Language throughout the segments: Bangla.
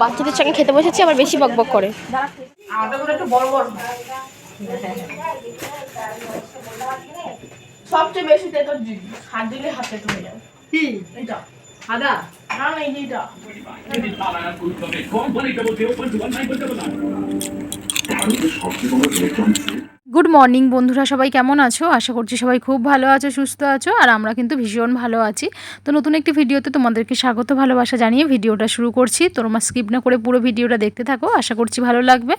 বাচ্চাদের সঙ্গে খেতে বসেছি আবার বেশি বকবক করে। বড় বড় সবচেয়ে বেশি তেতো হাত দিলে হাতে চলে যাবে। কি? এটা আদা? না না এই যে এটা গুড মর্নিং বন্ধুরা, সবাই কেমন আছো? আশা করছি সবাই খুব ভালো আছো, সুস্থ আছো, আর আমরা কিন্তু ভীষণ ভালো আছি। তো নতুন একটি ভিডিওতে তোমাদেরকে স্বাগত, ভালোবাসা জানিয়ে ভিডিওটা শুরু করছি। তোমরা স্কিপ না করে পুরো ভিডিওটা দেখতে থাকো, আশা করছি ভালো লাগবে।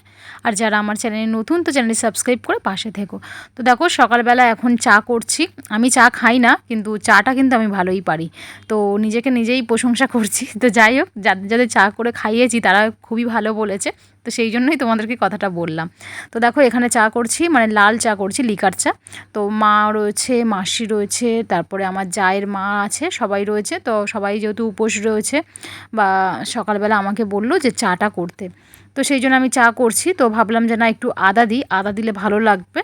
আর যারা আমার চ্যানেলে নতুন, তো চ্যানেলটি সাবস্ক্রাইব করে পাশে থেকো। তো দেখো, সকালবেলা এখন চা করছি। আমি চা খাই না, কিন্তু চাটা কিন্তু আমি ভালোই পারি। তো নিজেকে নিজেই প্রশংসা করছি। তো যাই হোক, যাদের যাদের চা করে খাইয়েছি, তারা খুবই ভালো বলেছে। তো সেই জন্যই তোমাদেরকে কথাটা বললাম। তো দেখো এখানে চা করছি মানে লাল চা করছি, লিকার চা। তো মা রয়েছে, মাসি রয়েছে, তারপরে আমার জায়ের মা আছে, সবাই রয়েছে। তো সবাই যেহেতু উপোস রয়েছে, বা সকালবেলা আমাকে বলল যে চাটা করতে। তো সেই জন্য আমি চা করছি। তো ভাবলাম যে না, একটু আদা দিই। আদা দিলে ভালো লাগবে।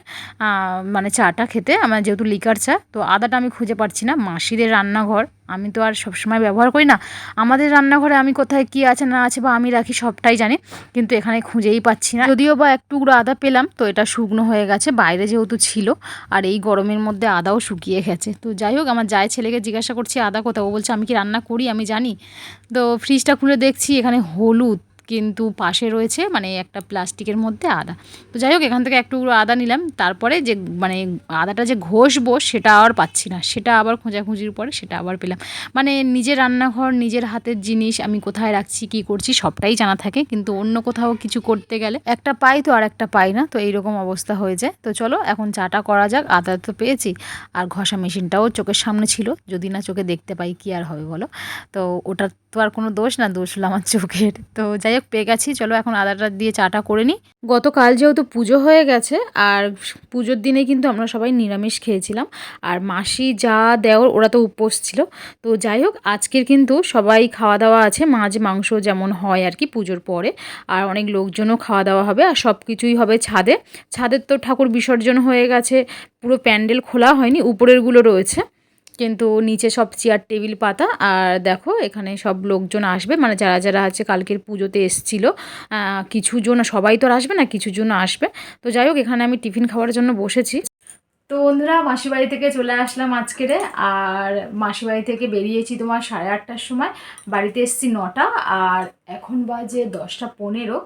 মানে চাটা খেতে। আমার যেহেতু লিকার চা, তো আদাটা আমি খুঁজে পাচ্ছি না। মাসিদের রান্নাঘর। আমি তো আর সবসময় ব্যবহার করি না। আমাদের রান্নাঘরে আমি কোথায় কী আছে, না আছে বা আমি রাখি সবটাই জানি। কিন্তু এখানে খুঁজেই পাচ্ছি না। যদিও বা এক টুকরো আদা পেলাম, তো এটা শুকনো হয়ে গেছে। বাইরে যেহেতু ছিল, আর এই গরমের মধ্যে আদাও শুকিয়ে গেছে। তো যাই হোক, আমার যায় ছেলেকে জিজ্ঞাসা করছি, আদা কোথাও বলছে, আমি কি রান্না করি? আমি জানি। তো ফ্রিজটা খুলে দেখছি, এখানে হলুদ। কিন্তু পাশে রয়েছে মানে একটা প্লাস্টিকের মধ্যে আদা। তো যাই হোক, এখান থেকে একটু আদা নিলাম। তারপরে যে মানে আদাটা যে ঘষবো সেটা আর পাচ্ছি না। সেটা আবার খোঁজাখুঁজির পরে সেটা আবার পেলাম। মানে নিজের রান্নাঘর, নিজের হাতের জিনিস আমি কোথায় রাখছি, কি করছি সবটাই জানা থাকে। কিন্তু অন্য কোথাও কিছু করতে গেলে একটা পাই তো আর একটা পাই না। তো এইরকম অবস্থা হয়ে যায়। তো চলো, এখন চাটা করা যাক। আদা তো পেয়েছি। আর ঘষা মেশিনটাও চোখের সামনে ছিল। যদি না চোখে দেখতে পাই, কি আর হবে বলো? তো ওটার তো আর কোনো দোষ না, দোষ হলো আমার চোখের। তো যাই হোক পেয়ে গেছি। চলো এখন আদাটা দিয়ে চাটা করে নিই। গতকাল যেহেতু পুজো হয়ে গেছে, আর পুজোর দিনে কিন্তু আমরা সবাই নিরামিষ খেয়েছিলাম। আর মাসি যা দেওর ওরা তো উপোস ছিল। তো যাই হোক, আজকের কিন্তু সবাই খাওয়া দাওয়া আছে। মাছ, মাংস যেমন হয় আর কি পুজোর পরে। আর অনেক লোকজনও খাওয়া দাওয়া হবে, আর সব কিছুই হবে ছাদে। ছাদের তো ঠাকুর বিসর্জন হয়ে গেছে, পুরো প্যান্ডেল খোলা হয়নি, উপরেরগুলো রয়েছে। কিন্তু নিচে সব চেয়ার টেবিল পাতা আর দেখো এখানে সব লোকজন আসবে। মানে যারা যারা আছে কালকের পুজোতে এসছিল কিছু জন সবাই তো আর আসবে না কিছু জন আসবে। তো যাই হোক, এখানে আমি টিফিন খাওয়ার জন্য বসেছি। তো বন্ধুরা মাসি বাড়ি থেকে চলে আসলাম আজকেরে। আর মাসি বাড়ি থেকে বেরিয়েছি তোমার সাড়ে আটটার সময়। বাড়িতে এসেছি নটা, আর এখন বাজে দশটা পনেরো।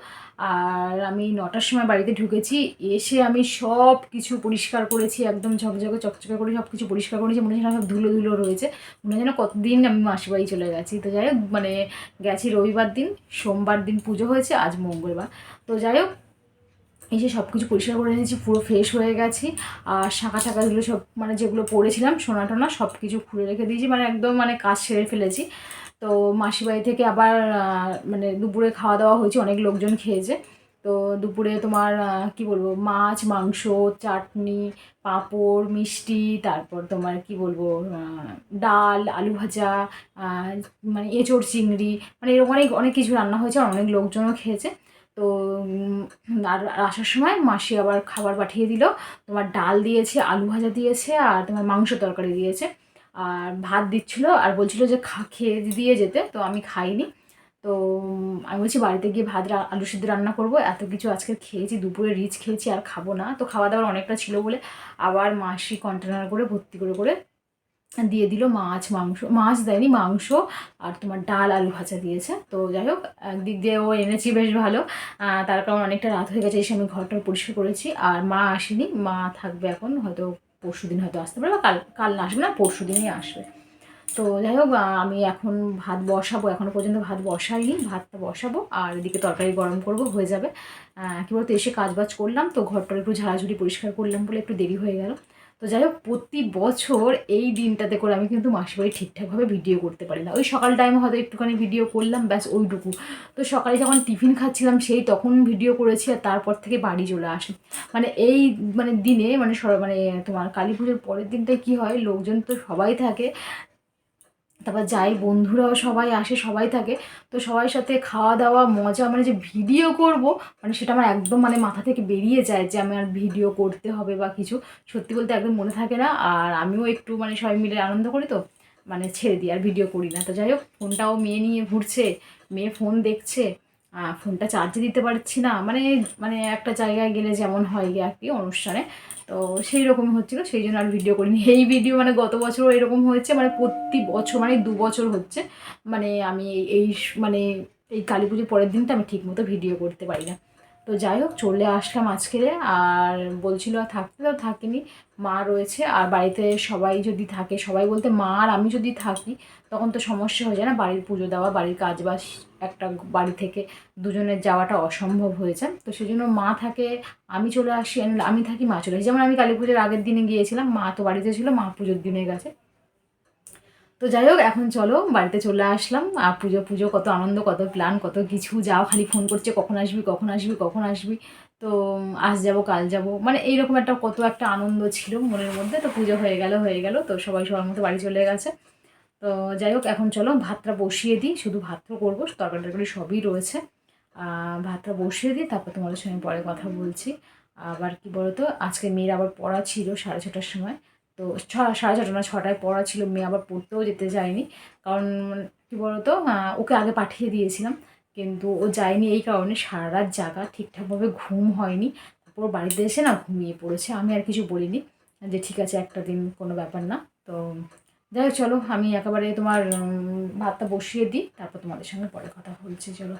আর আমি নটার সময় বাড়িতে ঢুকেছি। এসে আমি সব কিছু পরিষ্কার করেছি, একদম ঝকঝকে, চকচকে করে সব কিছু পরিষ্কার করেছি। মনে হয় সব ধুলো ধুলো রয়েছে। মনে হয় যেন কতদিন আমি মাসি বাড়ি চলে গেছি। তো যাই হোক মানে গেছি রবিবার দিন, সোমবার দিন পুজো হয়েছে, আজ মঙ্গলবার। তো যাই হোক এসে সব কিছু পরিষ্কার করে নিয়েছি, পুরো ফ্রেশ হয়ে গেছি। আর শাঁখা টাকাগুলো সব মানে যেগুলো পরেছিলাম সোনা টোনা সব কিছু খুলে রেখে দিয়েছি মানে একদম মানে কাজ সেরে ফেলেছি। তো মাসি বাড়ি থেকে আবার মানে দুপুরে খাওয়া দাওয়া হয়েছে, অনেক লোকজন খেয়েছে। তো দুপুরে তোমার কি বলব, মাছ, মাংস, চাটনি, পাঁপড়, মিষ্টি, তারপর তোমার কি বলব ডাল, আলু ভাজা মানে এঁচড় চিংড়ি মানে এরকম অনেক অনেক কিছু রান্না হয়েছে, আর অনেক লোকজনও খেয়েছে। তো আর আসার সময় মাসি আবার খাবার পাঠিয়ে দিল। তোমার ডাল দিয়েছে, আলু ভাজা দিয়েছে, আর তোমার মাংস তরকারি দিয়েছে। আর ভাত দিচ্ছিল আর বলছিল যে খা, খেয়ে দিয়ে যেতে, তো আমি খাইনি। তো আমি বলছি বাড়িতে গিয়ে ভাত আলু সিদ্ধ রান্না করব, এত কিছু আজকে খেয়েছি, দুপুরে রিচ খেয়েছি, আর খাব না। তো খাওয়া দাওয়ার অনেকটা ছিল বলে আবার মাসি কন্টেনার করে, ভর্তি করে করে দিয়ে দিল মাছ, মাংস, মাছ দেয়নি, মাংস আর তোমার ডাল, আলু ভাজা দিয়েছে। তো যাই হোক, একদিক দিয়ে ও এনেছি বেশ ভালো। তার কারণ অনেকটা রাত হয়ে গেছে, এসে আমি ঘরটা পরিষ্কার করেছি। আর মা আসেনি, মা থাকবে এখন, হয়তো পরশু দিন হয়তো আসতে পারবে, বা কাল কাল না আসবে না, পরশু দিনই আসবে। তো যাই হোক আমি এখন ভাত বসাবো এখনও পর্যন্ত ভাত বসাইনি, ভাতটা বসাবো, আর এদিকে তরকারি গরম করব, হয়ে যাবে। কী বলতো, এসে কাজ বাজ করলাম, তো ঘরটা একটু ঝাড়াঝুড়ি পরিষ্কার করলাম বলে একটু দেরি হয়ে গেল। তো যাই হোক প্রতি বছর এই দিনটাতে করে আমি কিন্তু মাসিবাড়ি ঠিকঠাকভাবে ভিডিও করতে পারি না। ওই সকাল টাইমে হয়তো একটুখানি ভিডিও করলাম, ব্যাস ওইটুকু। তো সকালে যখন টিফিন খাচ্ছিলাম, সেই তখন ভিডিও করেছি আর তারপর থেকে বাড়ি চলে আসি। মানে এই মানে দিনে মানে মানে তোমার কালী পুজোর পরের দিনটায় কী হয়, লোকজন তো সবাই থাকে। তারপর যাই, বন্ধুরাও সবাই আসে, সবাই থাকে। তো সবাই সাথে খাওয়া দাওয়া, মজা মানে যে ভিডিও করব মানে সেটা আমার একদম মানে মাথা থেকে বেরিয়ে যায় যে আমি আর ভিডিও করতে হবে বা কিছু। সত্যি বলতে একদম মনে থাকে না। আর আমিও একটু মানে সবাই মিলে আনন্দ করি তো মানে ছেড়ে দিই আর ভিডিও করি না। তো যাই হোক, ফোনটাও মেয়ে নিয়ে ঘুরছে, মেয়ে ফোন দেখছে। ফোনটা চার্জে দিতে পারছি না। মানে মানে একটা জায়গায় গেলে যেমন হয় আর কি অনুষ্ঠানে। তো সেই রকমই হচ্ছিল, সেই জন্য আর ভিডিও করিনি। এই ভিডিও মানে গত বছরও এরকম হয়েছে মানে প্রতি বছর মানে দু বছর হচ্ছে। মানে আমি এই- এই মানে এই কালী পুজোর পরের দিনটা আমি ঠিক মতো ভিডিও করতে পারি না। তো যাই হোক, চলে আসলাম আজকে আর বলছিল থাকতে তো থাকিনি। মা রয়েছে আর বাড়িতে সবাই যদি থাকে, সবাই বলতে মা আর আমি যদি থাকি, তখন তো সমস্যা হয়ে যায় না, বাড়ির পুজো দেওয়া, বাড়ির কাজ বাজ একটা বাড়ি থেকে দুজনের যাওয়াটা অসম্ভব হয়ে যায়। তো সেই জন্য মা থাকে, আমি চলে আসি আমি থাকি, মা চলে আসি। যেমন আমি কালী পুজোর আগের দিনে গিয়েছিলাম, মা তো বাড়িতে ছিল, মা পুজোর দিনে গেছে। তো যাই হোক, এখন চলো বাড়িতে চলে আসলাম। আর পুজো পুজো কত আনন্দ, কত প্ল্যান কত কিছু। যাও খালি ফোন করছে, কখন আসবি কখন আসবি কখন আসবি। তো আজ যাব, কাল যাব। মানে এইরকম একটা, কত একটা আনন্দ ছিল মনের মধ্যে। তো পুজো হয়ে গেল হয়ে গেল। তো সবাই সবার মতো বাড়ি চলে গেছে। তো যাই হোক, এখন চলো ভাতটা বসিয়ে দিই। শুধু ভাতটা করব, তরকারি টরকারি সবই রয়েছে। ভাতটা বসিয়ে দিই, তারপর তোমাদের সঙ্গে পরে কথা বলছি। আবার কি বলতো, আজকে মেয়ের আবার পড়া ছিল সাড়ে ছটার সময়। তো ছ, সাড়ে ছটা না ছটায় পড়া ছিল, মেয়ে আবার পড়তেও যেতে যায়নি। কারণ কি বলতো ওকে আগে পাঠিয়ে দিয়েছিলাম, কিন্তু ও যায়নি এই কারণে সারা রাত জাগা, ঠিকঠাকভাবে ঘুম হয়নি। তারপর বাড়িতে এসে না ঘুমিয়ে পড়েছে, আমি আর কিছু বলিনি যে ঠিক আছে, একটা দিন কোনো ব্যাপার না। তো যাই হোক, চলো, আমি একেবারে তোমার ভাতটা বসিয়ে দিই, তারপর তোমাদের সঙ্গে পরে কথা বলছি, চলো।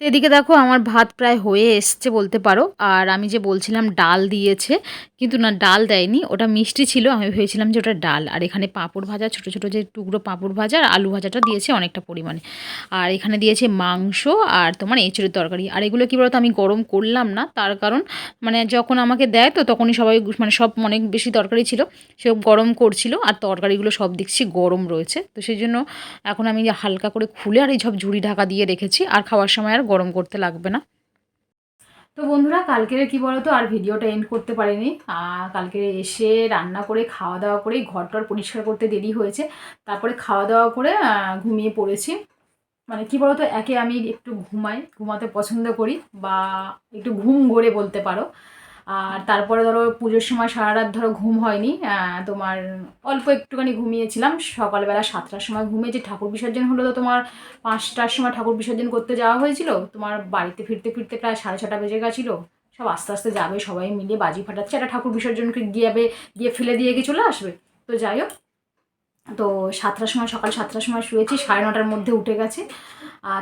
তো এদিকে দেখো আমার ভাত প্রায় হয়ে এসছে বলতে পারো। আর আমি যে বলছিলাম ডাল দিয়েছে, কিন্তু না, ডাল দেয়নি। ওটা মিষ্টি ছিল, আমি ভেবেছিলাম যে ওটা ডাল। আর এখানে পাঁপড় ভাজা, ছোটো ছোটো যে টুকরো পাঁপড় ভাজা আর আলু ভাজাটা দিয়েছে অনেকটা পরিমাণে। আর এখানে দিয়েছে মাংস আর তোমার এঁচড়ের তরকারি। আর এগুলো কী বলতো, আমি গরম করলাম না। তার কারণ মানে যখন আমাকে দেয় তো তখনই সবাই মানে সব অনেক বেশি তরকারি ছিল সব গরম করছিল। আর তরকারিগুলো সব দেখছি গরম রয়েছে। তো সেই জন্য এখন আমি হালকা করে খুলে আর এই সব ঝুড়ি ঢাকা দিয়ে রেখেছি। আর খাওয়ার সময় আর গরম করতে লাগবে না। তো বন্ধুরা, কালকের কি বলতো? আর ভিডিওটা এন্ড করতে পারিনি। কালকে এসে রান্না করে খাওয়া দাওয়া করে ঘর টর পরিষ্কার করতে দেরি হয়েছে। তারপরে খাওয়া দাওয়া করে ঘুমিয়ে পড়েছি। মানে কি বলতো? একে আমি একটু ঘুমাই, ঘুমাতে পছন্দ করি বা একটু ঘুম গড়ে বলতে পারো। আর তারপরে ধরো পুজোর সময় সারা রাত ধরো ঘুম হয়নি তোমার অল্প একটুখানি ঘুমিয়েছিলাম। সকালবেলা সাতটার সময় ঘুমিয়েছি ঠাকুর বিসর্জন হলো তো তোমার পাঁচটার সময় ঠাকুর বিসর্জন করতে যাওয়া হয়েছিল। তোমার বাড়িতে ফিরতে ফিরতে প্রায় সাড়ে ছটা বেজে গেছিল। সব আস্তে আস্তে যাবে সবাই মিলে বাজি ফাটাচ্ছে। একটা ঠাকুর বিসর্জনকে গিয়ে গিয়ে ফেলে দিয়ে গিয়ে চলে আসবে। তো যাই হোক তো সাতটার সময়, সকাল সাতটার সময় শুয়েছি, সাড়ে নটার মধ্যে উঠে গেছে।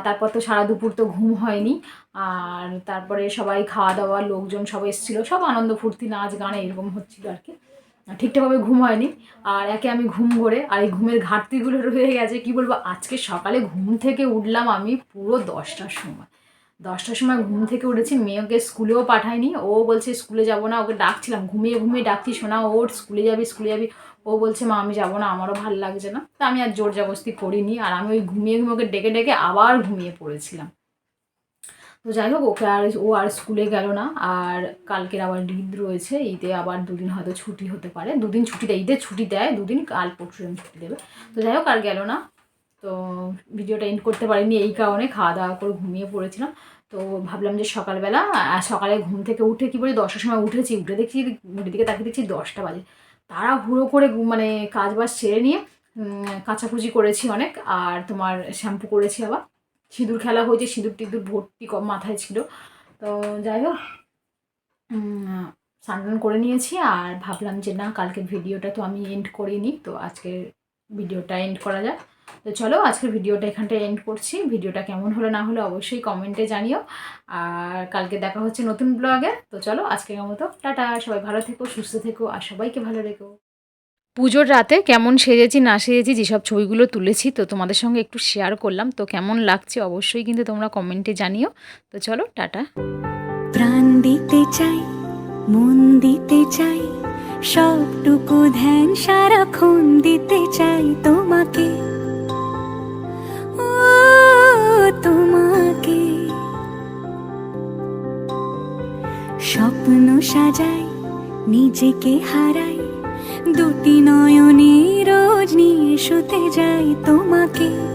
তারপর তো সারা দুপুর তো ঘুম হয়নি। আর তারপরে সবাই খাওয়া দাওয়া, লোকজন সব এসেছিল, সব আনন্দ, ফুর্তি, নাচ, গান এরকম হচ্ছিল আর কি। ঠিকঠাকভাবে ঘুম হয়নি। আর একে আমি ঘুম করে আর এই ঘুমের ঘাটতিগুলো রয়ে গেছে, কি বলব, আজকে সকালে ঘুম থেকে উঠলাম আমি পুরো দশটার সময়। দশটার সময় ঘুম থেকে উঠেছি মেয়েকে স্কুলেও পাঠায়নি ও বলছে স্কুলে যাব না, ওকে ডাকছিলাম, ঘুমিয়ে ঘুমিয়ে ডাকছি শোনা ওর স্কুলে যাবি স্কুলে যাবি। ও বলছে, মা, আমি যাব না, আমারও ভালো লাগছে না। তা আমি আর জোর জবস্তি করিনি আর আমি ওই ঘুমিয়ে ঘুমিয়ে ওকে ডেকে ডেকে আবার ঘুমিয়ে পড়েছিলাম। তো যাই হোক, ওকে আর ও আর স্কুলে গেল না, আর কালকের আবার ঈদ রয়েছে, ঈদে আবার দুদিন হয়তো ছুটি হতে পারে। দুদিন ছুটি দেয় ঈদের ছুটি দেয়, দুদিন কাল পরশু ছুটি দেবে। তো যাই হোক, আর গেল না। তো ভিডিওটা এন্ড করতে পারিনি এই কারণে, খাওয়া দাওয়া করে ঘুমিয়ে পড়েছিলাম। তো ভাবলাম যে সকালবেলা সকালে ঘুম থেকে উঠে কি বলে, দশটার সময় উঠেছি, উঠে দেখছি ঘড়ির দিকে তাকিয়ে দেখছি দশটা বাজে। তারা হুড়ো করে মানে কাজ বাজ সেরে নিয়ে কাঁচাকুচি করেছি অনেক, আর তোমার শ্যাম্পু করেছি আবার। সিঁদুর খেলা হয়েছে, সিঁদুর টিঁদুর ভর্তি কম মাথায় ছিল। তো যাই হোক স্নান করে নিয়েছি, আর ভাবলাম যে না কালকে ভিডিওটা তো আমি এন্ড করিনি, তো আজকের ভিডিওটা এন্ড করা যাক। তো চলো আজকের ভিডিওটা এখানটায় এন্ড করছি। ভিডিওটা কেমন হলো না হলো অবশ্যই কমেন্টে জানিও। আর কালকে দেখা হচ্ছে নতুন ব্লগে তো চলো আজকের মতো, টাটা, সবাই ভালো থেকো, সুস্থ থেকো, আর সবাইকে ভালো রেখো। পুজোর রাতে কেমন সেজেছি না সেজেছি যেসব ছবিগুলো তুলেছি, তো তোমাদের সঙ্গে একটু শেয়ার করলাম। তো কেমন লাগছে অবশ্যই কিন্তু তোমরা কমেন্টে জানিও। তো চলো, টাটা। প্রাণ দিতে চাই, মন দিতে চাই, সবটুকু ধ্যান সারাক্ষণ দিতে চাই তোমাকে। সাজাই নিজেকে হারাই। দুটি নয়নে রোজ নিয়ে শুতে যাই তোমাকে।